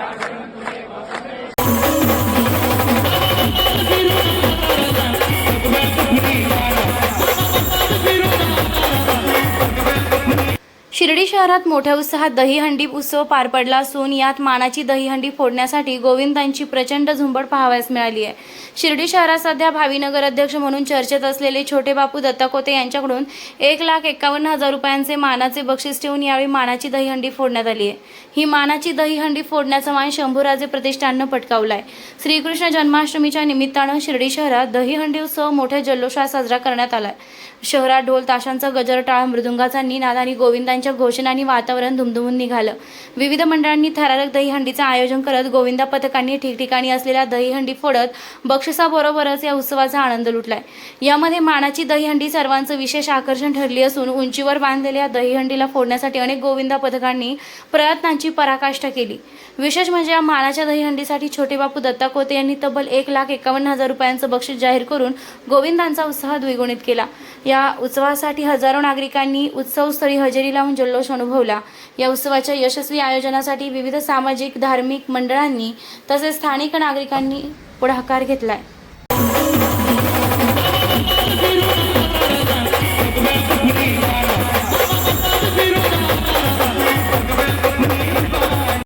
व्याकरण तुम्हें शिर्डी शहरात मोठ्या उत्साहात दहीहंडी उत्सव पार पडला असून यात मानाची दहीहंडी फोडण्यासाठी गोविंदांची प्रचंड झुंबड पाहावयास मिळाली आहे. शिर्डी शहरात सध्या भावीनगर अध्यक्ष म्हणून चर्चेत असलेले छोटे बापू दत्ताकोते यांच्याकडून एक लाख एकावन्न हजार रुपयांचे मानाचे बक्षीस ठेवून यावेळी मानाची दहीहंडी फोडण्यात आली आहे. ही मानाची दहीहंडी फोडण्याचा मान शंभूराजे प्रतिष्ठाननं पटकावलाय. श्रीकृष्ण जन्माष्टमीच्या निमित्तानं शिर्डी शहरात दहीहंडी उत्सव मोठ्या जल्लोषात साजरा करण्यात आलाय. शहरात ढोल ताशांचा गजर टाळ मृदुंगाचा निनाद आणि गोविंदांच्या घोषणांनी वातावरण धुमधुमून निघालं. विविध मंडळांनी थरारक दहीहंडीचं आयोजन करत गोविंदा पथकांनी ठिकठिकाणी असलेल्या दहीहंडी फोडत बक्षिसाबरोबरच या उत्सवाचा आनंद लुटलाय. यामध्ये मानाची दहीहंडी सर्वांचं विशेष आकर्षण ठरली असून उंचीवर बांधलेल्या दहीहंडीला फोडण्यासाठी अनेक गोविंदा पथकांनी प्रयत्नांची पराकाष्ठा केली. विशेष म्हणजे या मानाच्या दहीहंडीसाठी छोटे बापू दत्ता कोते यांनी तब्बल एक लाख एकावन्न हजार रुपयांचं बक्षीस जाहीर करून गोविंदांचा उत्साह द्विगुणित केला. या उत्सवासाठी हजारो नागरिकांनी उत्सवस्थळी हजेरी लावून जल्लोष अनुभवला. या उत्सवाच्या यशस्वी आयोजनासाठी विविध सामाजिक धार्मिक मंडळांनी तसेच स्थानिक नागरिकांनी पुढाकार घेतलाय.